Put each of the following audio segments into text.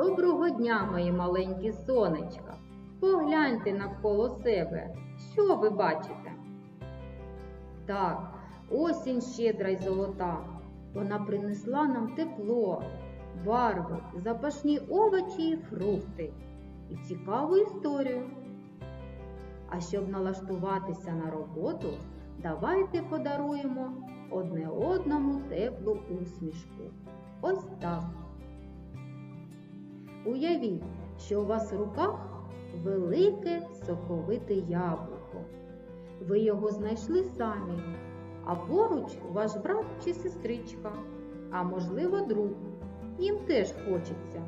Доброго дня, мої маленькі сонечка. Погляньте навколо себе. Що ви бачите? Так, осінь щедра й золота. Вона принесла нам тепло, барви, запашні овочі і фрукти і цікаву історію. А щоб налаштуватися на роботу, давайте подаруємо одне одному теплу усмішку. Ось так. Уявіть, що у вас в руках велике соковите яблуко. Ви його знайшли самі, а поруч ваш брат чи сестричка, а можливо друг. Їм теж хочеться.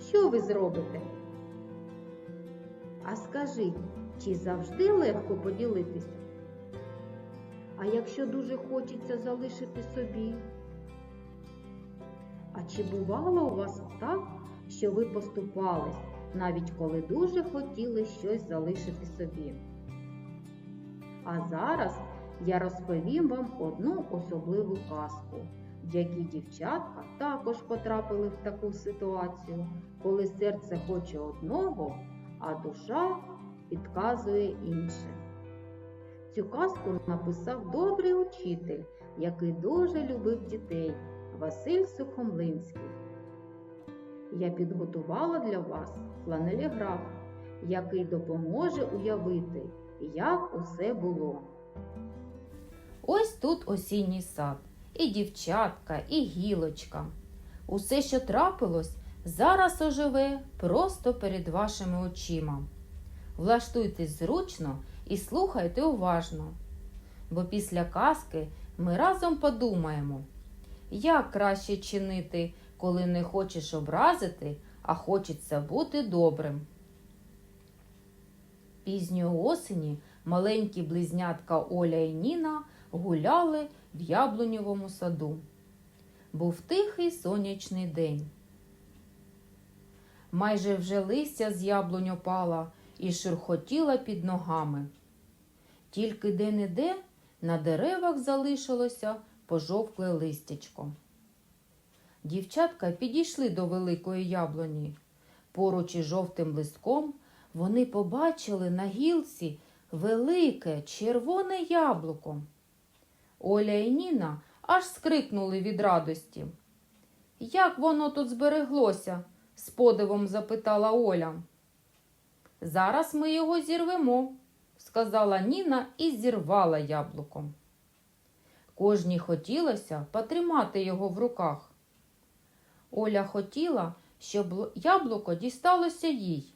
Що ви зробите? А скажіть, чи завжди легко поділитися? А якщо дуже хочеться залишити собі? А чи бувало у вас так, що ви поступались, навіть коли дуже хотіли щось залишити собі? А зараз я розповім вам одну особливу казку, в якій дівчатка також потрапили в таку ситуацію, коли серце хоче одного, а душа підказує інше. Цю казку написав добрий учитель, який дуже любив дітей Василь Сухомлинський. Я підготувала для вас фланеліграф, який допоможе уявити, як усе було. Ось тут осінній сад, і дівчатка, і гілочка. Усе, що трапилось, зараз оживе просто перед вашими очима. Влаштуйтесь зручно і слухайте уважно, бо після казки ми разом подумаємо, як краще чинити, коли не хочеш образити, а хочеться бути добрим. Пізньої осені маленькі близнятка Оля і Ніна гуляли в яблуньовому саду. Був тихий сонячний день. Майже вже листя з яблунь опала і шурхотіла під ногами. Тільки де-не-де на деревах залишилося пожовкле листячко. Дівчатка підійшли до великої яблуні. Поруч із жовтим листком вони побачили на гілці велике червоне яблуко. Оля і Ніна аж скрикнули від радості. Як воно тут збереглося? з подивом запитала Оля. Зараз ми його зірвемо, сказала Ніна і зірвала яблуко. Кожній хотілося потримати його в руках. Оля хотіла, щоб яблуко дісталося їй.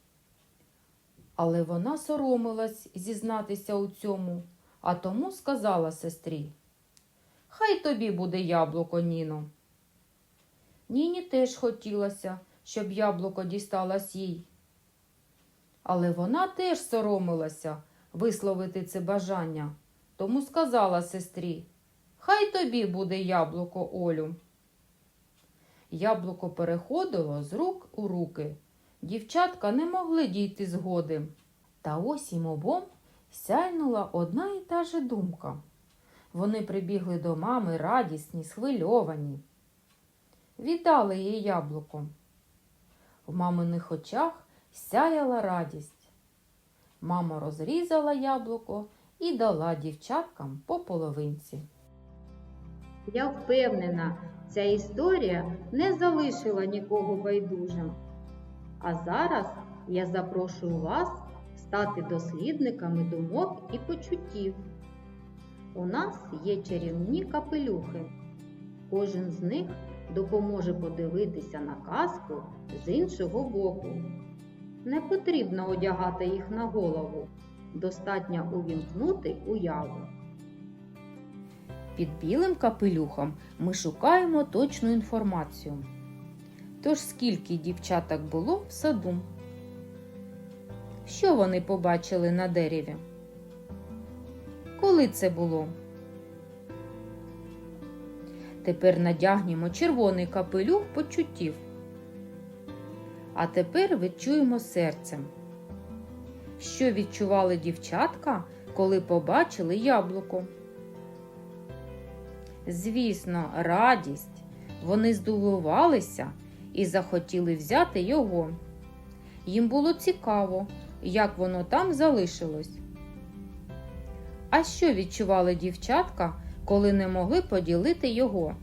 Але вона соромилась зізнатися у цьому, а тому сказала сестрі. Хай тобі буде яблуко, Ніно. Ніні теж хотілося, щоб яблуко дісталось їй. Але вона теж соромилася висловити це бажання, тому сказала сестрі, хай тобі буде яблуко, Олю. Яблуко переходило з рук у руки. Дівчатка не могли дійти згоди. Та ось їм обом сяйнула одна і та же думка. Вони прибігли до мами радісні, схвильовані. Віддали їй яблуко. В маминих очах сяяла радість. Мама розрізала яблуко і дала дівчаткам по половинці. Я впевнена, ця історія не залишила нікого байдужим. А зараз я запрошую вас стати дослідниками думок і почуттів. У нас є чарівні капелюхи. Кожен з них допоможе подивитися на казку з іншого боку. Не потрібно одягати їх на голову, достатньо увімкнути уяву. Під білим капелюхом ми шукаємо точну інформацію. Тож скільки дівчаток було в саду? Що вони побачили на дереві? Коли це було? Тепер надягнімо червоний капелюх почуттів. А тепер відчуємо серцем. Що відчували дівчатка, коли побачили яблуко? Звісно, радість. Вони здивувалися і захотіли взяти його. Їм було цікаво, як воно там залишилось. А що відчували дівчатка, коли не могли поділити його?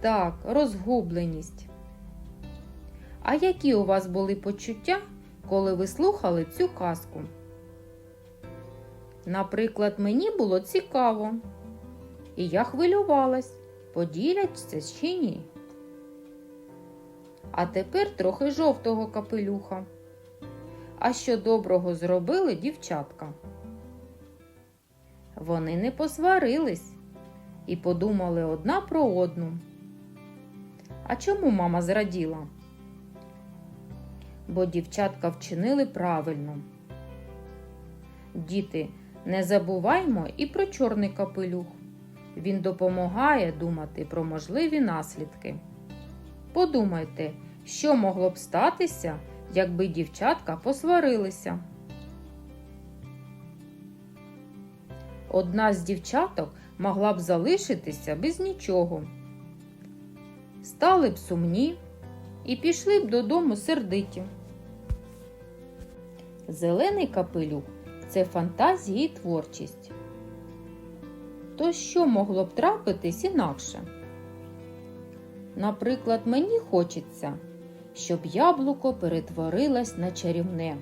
Так, розгубленість. А які у вас були почуття, коли ви слухали цю казку? Наприклад, мені було цікаво, і я хвилювалась, поділяться чи ні. А тепер трохи жовтого капелюха. А що доброго зробили дівчатка? Вони не посварились і подумали одна про одну. А чому мама зраділа? Бо дівчатка вчинили правильно. Діти, не забуваймо і про чорний капелюх. Він допомагає думати про можливі наслідки. Подумайте, що могло б статися, якби дівчатка посварилися. Одна з дівчаток могла б залишитися без нічого. Стали б сумні і пішли б додому сердиті. Зелений капелюх це фантазія і творчість. То що могло б трапитись інакше? Наприклад, мені хочеться, щоб яблуко перетворилось на чарівне.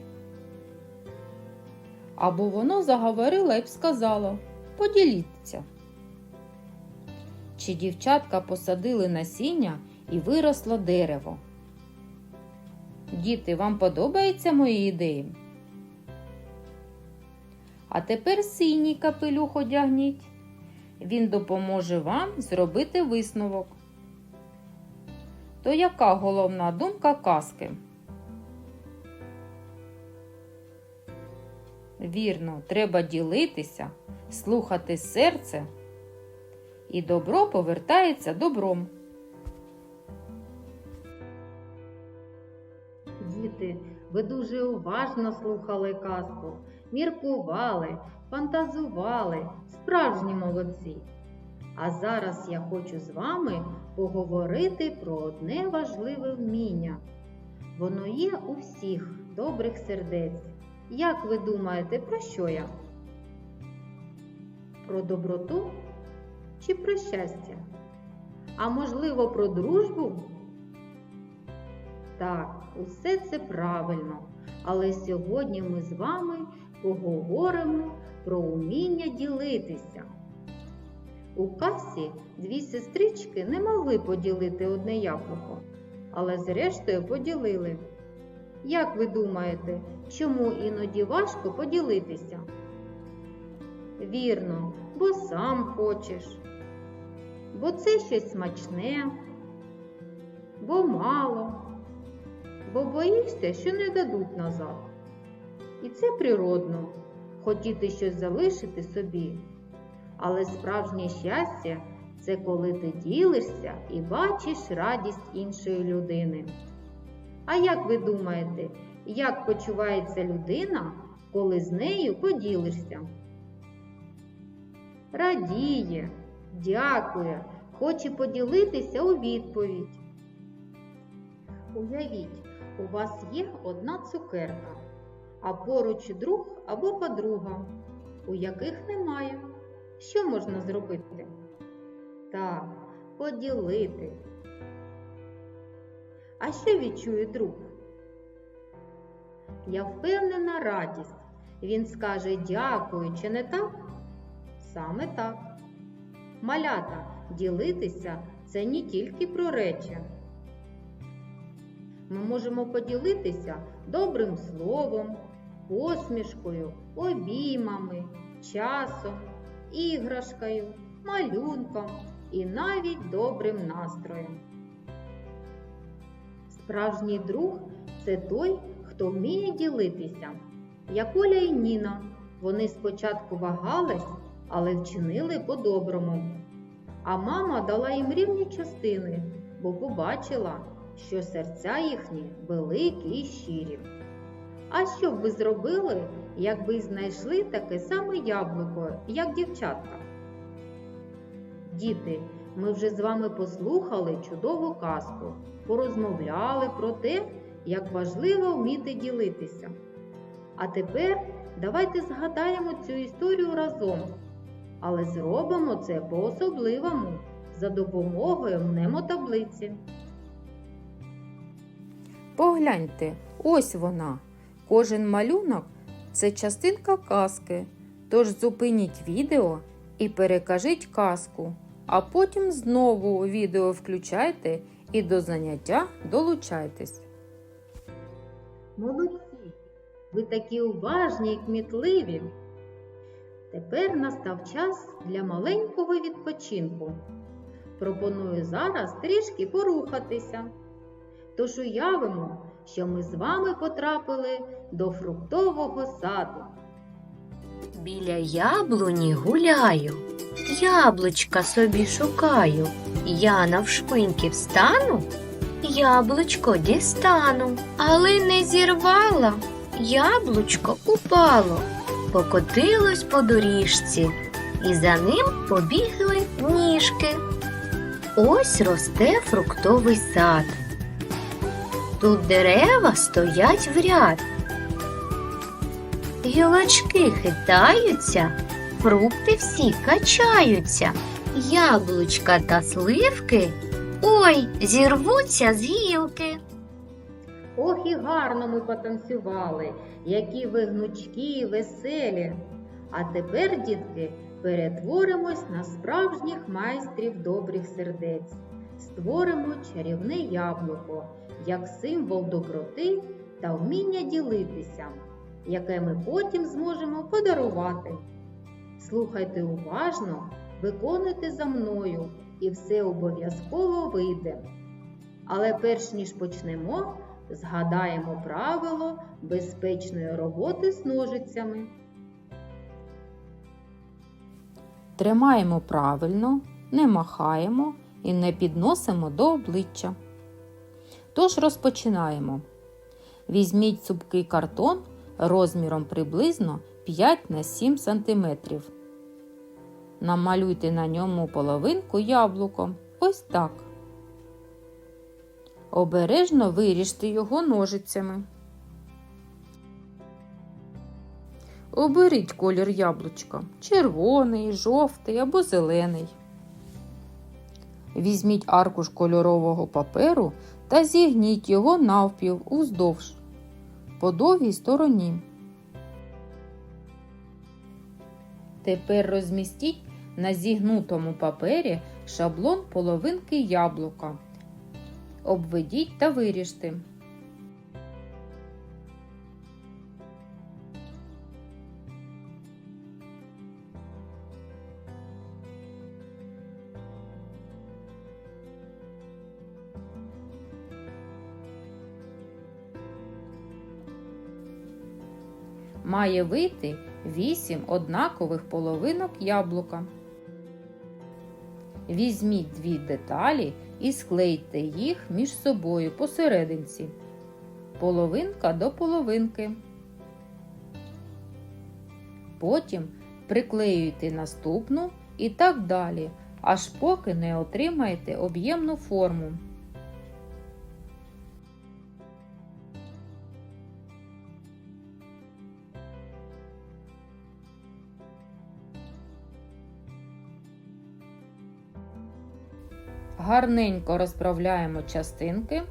Або воно заговорило і б сказало поділіться. Чи дівчатка посадили насіння і виросло дерево? Діти, вам подобаються мої ідеї? А тепер синій капелюх одягніть. Він допоможе вам зробити висновок. То яка головна думка казки? Вірно, треба ділитися, слухати серце, і добро повертається добром. Діти, ви дуже уважно слухали казку, міркували, фантазували, справжні молодці. А зараз я хочу з вами поговорити про одне важливе вміння. Воно є у всіх добрих сердець. Як ви думаєте, про що я? Про доброту чи про щастя? А можливо, про дружбу? Так, усе це правильно. Але сьогодні ми з вами поговоримо про уміння ділитися. У касі дві сестрички не могли поділити одне яблуко, але зрештою поділили. Як ви думаєте, чому іноді важко поділитися? Вірно, бо сам хочеш, бо це щось смачне, бо мало, бо боїшся, що не дадуть назад. І це природно хотіти щось залишити собі. Але справжнє щастя це коли ти ділишся і бачиш радість іншої людини. А як ви думаєте, як почувається людина, коли з нею поділишся? Радіє, дякує, хоче поділитися у відповідь. Уявіть, у вас є одна цукерка, а поруч друг або подруга, у яких немає. Що можна зробити? Так, поділити. А що відчує друг? Я впевнена радість. Він скаже дякую, чи не так? Саме так. Малята ділитися це не тільки про речі. Ми можемо поділитися добрим словом, посмішкою, обіймами, часом, іграшкою, малюнком і навіть добрим настроєм. Справжній друг це той, хто вміє ділитися. Як Оля і Ніна, вони спочатку вагались, але вчинили по-доброму. А мама дала їм рівні частини, бо побачила, що серця їхні великі і щирі. А що б ви зробили, якби знайшли таке саме яблуко, як дівчатка? Діти, ми вже з вами послухали чудову казку, порозмовляли про те, як важливо вміти ділитися. А тепер давайте згадаємо цю історію разом, але зробимо це по-особливому за допомогою мнемотаблиці. Погляньте, ось вона. Кожен малюнок це частинка казки. Тож зупиніть відео і перекажіть казку, а потім знову відео включайте і до заняття долучайтесь. Молодці! Ви такі уважні і кмітливі. Тепер настав час для маленького відпочинку. Пропоную зараз трішки порухатися. Тож уявимо, що ми з вами потрапили до фруктового саду. Біля яблуні гуляю, яблучка собі шукаю. Я навшпиньки встану, яблучко дістану, але не зірвала. Яблучко упало, покотилось по доріжці, і за ним побігли ніжки. Ось росте фруктовий сад. Тут дерева стоять в ряд. Гілочки хитаються, фрукти всі качаються, яблучка та сливки. Ой, зірвуться з гілки. Ох і гарно ми потанцювали, які ви гнучкі і веселі. А тепер, дітки, перетворимось на справжніх майстрів добрих сердець. Створимо чарівне яблуко як символ доброти та вміння ділитися, яке ми потім зможемо подарувати. Слухайте уважно, виконуйте за мною, і все обов'язково вийде. Але перш ніж почнемо, згадаємо правило безпечної роботи з ножицями. Тримаємо правильно, не махаємо і не підносимо до обличчя. Тож розпочинаємо. Візьміть цупкий картон розміром приблизно 5 на 7 см. Намалюйте на ньому половинку яблуком. Ось так. Обережно виріжте його ножицями. Оберіть колір яблучка червоний, жовтий або зелений. Візьміть аркуш кольорового паперу та зігніть його навпіл уздовж по довгій стороні. Тепер розмістіть на зігнутому папері шаблон половинки яблука. Обведіть та виріжте. Має вийти 8 однакових половинок яблука. Візьміть дві деталі і склейте їх між собою посерединці. Половинка до половинки. Потім приклеюйте наступну і так далі, аж поки не отримаєте об'ємну форму. Гарненько розправляємо частинки,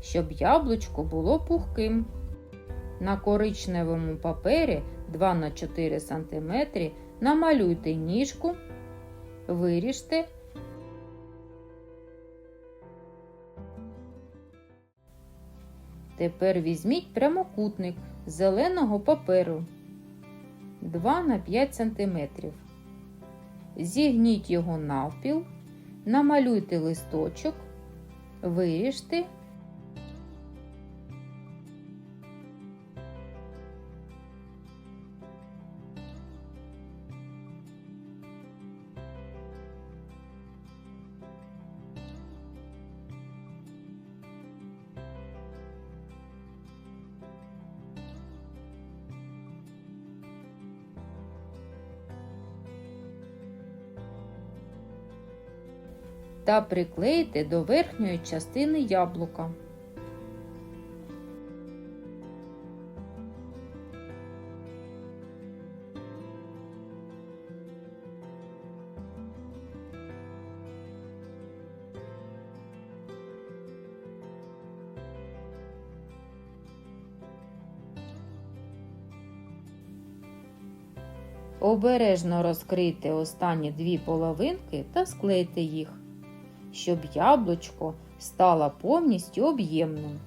щоб яблучко було пухким. На коричневому папері 2 на 4 см намалюйте ніжку, виріжте. Тепер візьміть прямокутник зеленого паперу 2 на 5 см. Зігніть його навпіл. Намалюйте листочок, виріжте. Та приклейте до верхньої частини яблука. Обережно розкрийте останні дві половинки та склейте їх, щоб яблучко стало повністю об'ємним.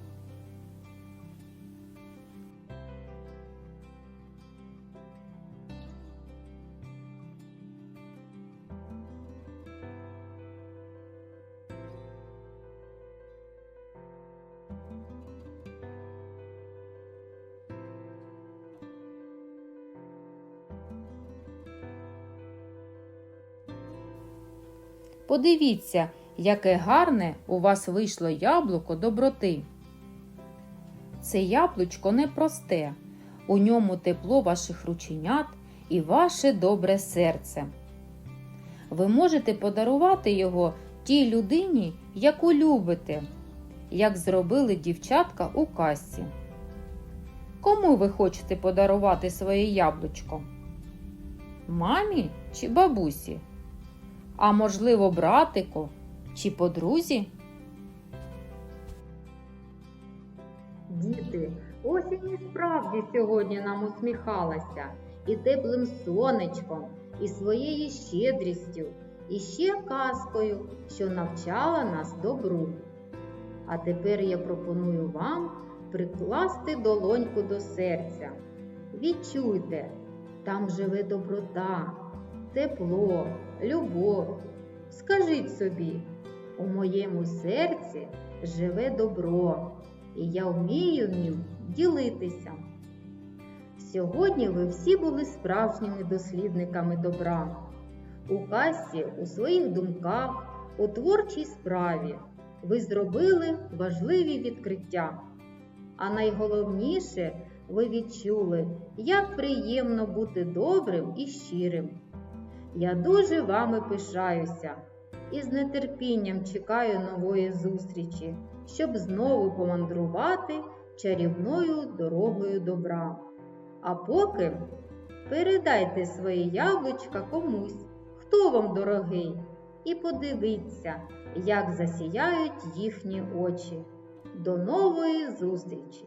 Подивіться, яке гарне у вас вийшло яблуко доброти. Це яблучко непросте, у ньому тепло ваших рученят і ваше добре серце. Ви можете подарувати його тій людині, яку любите, як зробили дівчатка у касі. Кому ви хочете подарувати своє яблучко? Мамі чи бабусі? А можливо, братику чи подрузі? Діти, осінь і справді сьогодні нам усміхалася і теплим сонечком, і своєю щедрістю, і ще казкою, що навчала нас добру. А тепер я пропоную вам прикласти долоньку до серця. Відчуйте, там живе доброта, тепло, любов. Скажіть собі, у моєму серці живе добро, і я вмію ним ділитися. Сьогодні ви всі були справжніми дослідниками добра. У касі, у своїх думках, у творчій справі ви зробили важливі відкриття. А найголовніше, ви відчули, як приємно бути добрим і щирим. Я дуже вами пишаюся і з нетерпінням чекаю нової зустрічі, щоб знову помандрувати чарівною дорогою добра. А поки передайте своє яблучка комусь, хто вам дорогий, і подивіться, як засіяють їхні очі. До нової зустрічі!